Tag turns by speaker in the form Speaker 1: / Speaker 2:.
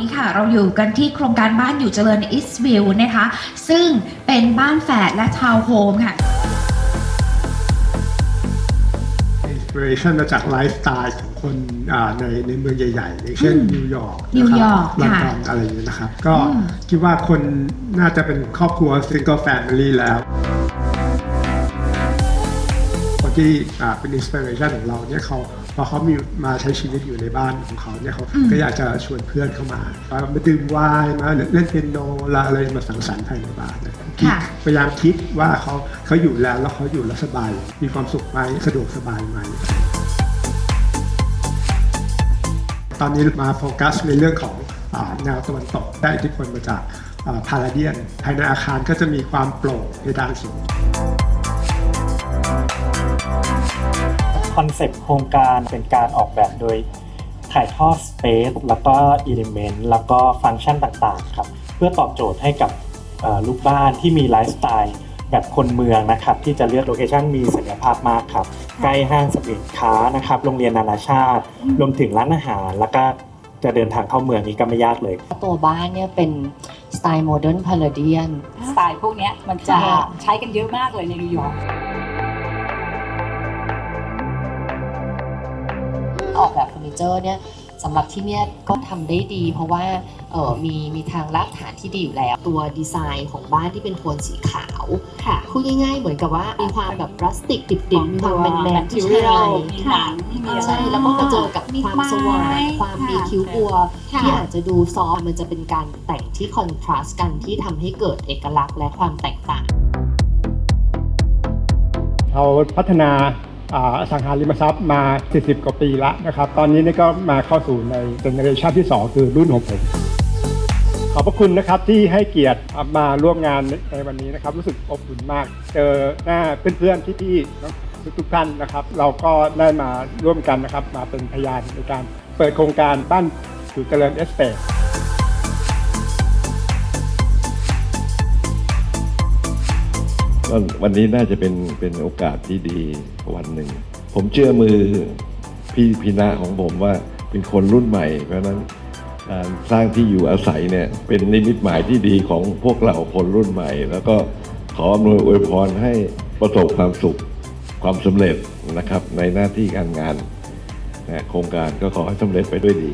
Speaker 1: นี้ค่ะ เราอยู่กันที่โครงการบ้านอยู่เจริญอิสวิวนะคะ ซึ่งเป็นบ้านแฝดและทาวน์โฮมค่ะ
Speaker 2: อินสปิเรชันมาจากไลฟ์สไตล์ของคนอ่าในในเมืองใหญ่ๆอย่างเช่น
Speaker 1: อืม
Speaker 2: นิวยอร์ก
Speaker 1: นิวยอร์ก
Speaker 2: ลอน
Speaker 1: ค่ะ
Speaker 2: ดอนอะไรอย่างเงี้ยนะครับ ก็
Speaker 1: อืม
Speaker 2: คิดว่าคนน่าจะเป็นครอบครัว single family แล้ว คนที่อ่าเป็นอินสปิเรชันของเราเนี่ยเขาพอเขามีมาใช้ชีวิตอยู่ในบ้านของเขาเนี่ยเขาก็อยากจะชวนเพื่อนเข้ามามาดื่มไวน์มาเล่นเปียโนลาอะไรมาสังสรรค์ภายในบ้านนะครับคิด
Speaker 1: ค่ะ
Speaker 2: พยายามคิดว่าเขาเขาอยู่แล้วแล้วเขาอยู่แล้วสบาย มีความสุขไหมสะดวกสบายไหมตอนนี้มาโฟกัสในเรื่องของอาแนวตะวันตกได้อิทธิพลมาจากพาราเดียนภายในอาคารก็จะมีความโปร่งเพดานสูง
Speaker 3: คอนเซปต์โครงการเป็นการออกแบบโดยถ่ายทอดสเปซแล้วก็อิเลเมนต์แล้วก็ฟังก์ชันต่างๆครับเพื่อตอบโจทย์ให้กับเอ่อลูกบ้านที่มีไลฟ์สไตล์แบบคนเมืองนะครับที่จะเลือกโลเคชันมีศักยภาพมากครับใกล้ห้างสรรพสินค้านะครับโรงเรียนนานาชาติรวมถึงร้านอาหาร แล้วก็จะเดินทางเข้าเมืองนี้ก็ไม่ยากเลย
Speaker 4: ตัวบ้านเนี่ยเป็นสไตล์โมเดิร์นพาราเดียน
Speaker 5: สไตล์พวกเนี้ยมันจะ
Speaker 4: ค่ะ
Speaker 5: ใช้กันเยอะมากเลยในนิวยอร์ก
Speaker 4: นิเจอร์เนี่ยสำหรับที่เนี่ยก็ทำได้ดีเพราะว่าเออมีมีทางรากฐานที่ดีอยู่แล้ว ตัวดีไซน์ของบ้านที่เป็นโทนสีขาว
Speaker 5: ค่ะ
Speaker 4: พูดง่ายๆเหมือนกับว่ามีความแบบพลาสติกดิบๆมีความแมนๆ
Speaker 5: ที่
Speaker 4: ที่
Speaker 5: เรา
Speaker 4: ใช่
Speaker 5: มีหนังมีอะไร
Speaker 4: ใช่แล้วก็มาเจอกับ
Speaker 5: มี
Speaker 4: ความ
Speaker 5: ไม้
Speaker 4: สว่างความมี
Speaker 5: ค่ะ
Speaker 4: คิ้วบัว
Speaker 5: ค่ะ
Speaker 4: ที่อาจจะดูซอฟต์มันจะเป็นการแต่งที่คอนทราสต์กันที่ทำให้เกิดเอกลักษณ์และความแตกต่าง
Speaker 2: เราพัฒนา อสังหาริมทรัพย์มา 40 กว่าปีแล้วนะครับ ตอนนี้นี่ก็มาเข้าสู่ในเจเนอเรชันที่ 2 คือรุ่นของผมขอบพระคุณนะครับที่ให้เกียรติมาร่วมงานในวันนี้นะครับ รู้สึกอบอุ่นมาก เจอหน้าเพื่อนๆพี่ๆทุกๆท่านนะครับ เราก็ได้มาร่วมกันนะครับ มาเป็นพยานในการเปิดโครงการบ้านอยู่เจริญเอสเตท
Speaker 6: ก็วันนี้น่าจะเป็นเป็นโอกาสที่ดีวันหนึ่ง ผมเชื่อมือพี่พีนาของผมว่าเป็นคนรุ่นใหม่ เพราะฉะนั้นการสร้างที่อยู่อาศัยเนี่ยเป็นนิมิตหมายที่ดีของพวกเราคนรุ่นใหม่ แล้วก็ขออำนวยอวยพรให้ประสบความสุขความสำเร็จนะครับในหน้าที่การงานนะโครงการก็ขอให้สำเร็จไปด้วยดี